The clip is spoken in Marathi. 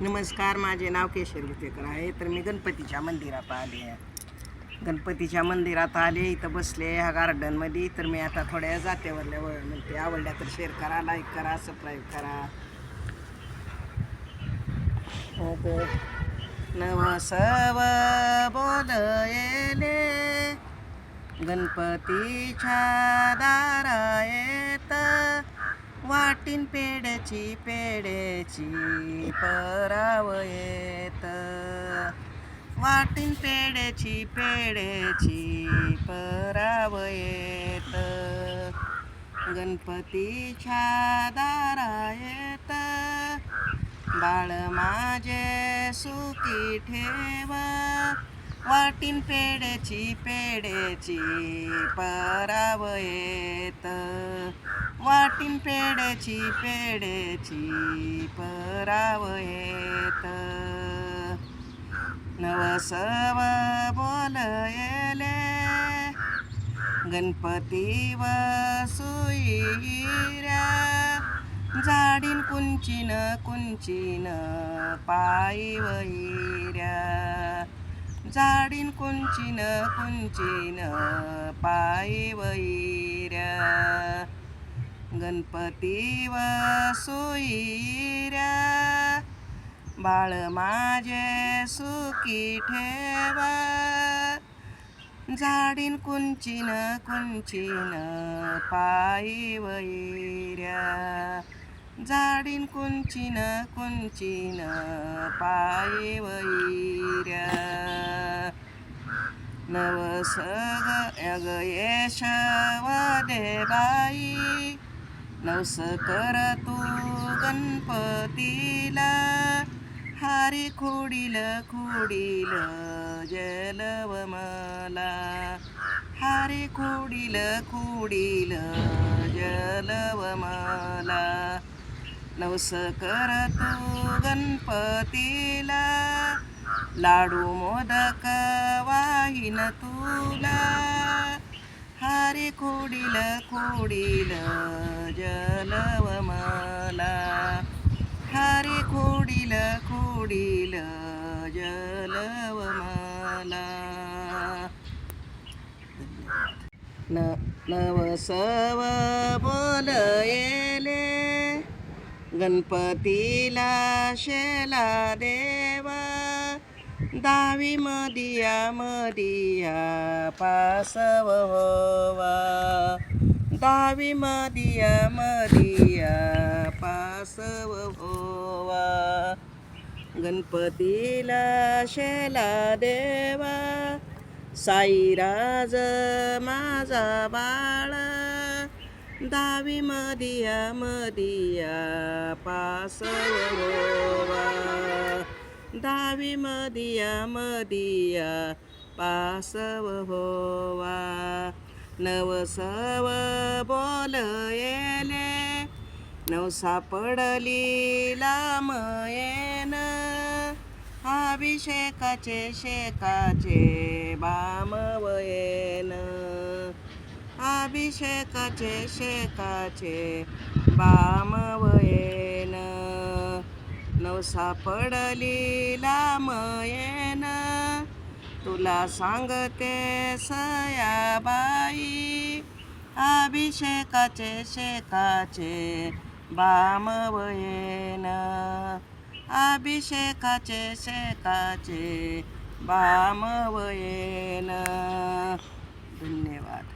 नमस्कार माझे नाव केशर गुतेकर आहे. तर मी गणपतीच्या मंदिरात आले आहे. गणपतीच्या मंदिरात आले इथं बसले ह्या गार्डनमध्ये तर मी आता थोड्या जात्यावरल्या वळ म्हणते आवडल्या तर शेअर करा लाईक करा सबस्क्राईब करा. आता नवसव बोल गणपतीच्या दारा येत वाटीन पेड्याची पेड्याची पराव येत. वाटीन पेड्याची पेड्याची पराव येत. गणपतीच्या दारा येत. बाळ माझे सुखी ठेव. वाटीन पेड्याची पेड्याची पराव येत. वाटीन पेड्याची पेड्याची पराव येत नवसव बोल येले गणपती वसुईऱ्या झाडीन कुंचीन कुंचीन पायी वैऱ्या. झाडीन कुंचीन कुंचीन पायी वैऱ्या. गणपती वसुईऱ्या बाळ माझे सुखी ठेवा. झाडीन कुंचीन कुंचीन पायी वैऱ्या झाडीन कुंचीन कुंचीन पायी वैऱ्या नवसग यग यशवदे देबाई नवस कर तू गणपतीला. हारी खोडील खोडील जलव मला. हारी खोडील खोडील जलव मला. नवस कर तू गणपतीला. लाडू मोदक वाहिन तुला. हारी खोडील खोडील जलव मला. हारी खोडील खोडील जलव मला. न नवसव बोल येले गणपतीला शेला देवा. दावी मदिया मदिया पासव होवा. दावी मदिया मदिया पासव होवा. गणपतीला शेला देवा. साईराज माझा बाळ. दावी मदिया मदिया पासव होवा. दावी मदिया मदिया पासव होवा नवसव बोल येले नवसा पडली लांब येन अभिषेकाचे शेकाचे बाम वयेन अभिषेकाचे शेकाचे बामवयेन नवसा पडलेला मयेन. तुला सांगते सयाबाई अभिषेकाचे शेकाचे बामवयेन अभिषेकाचे शेकाचे बामवयेन धन्यवाद.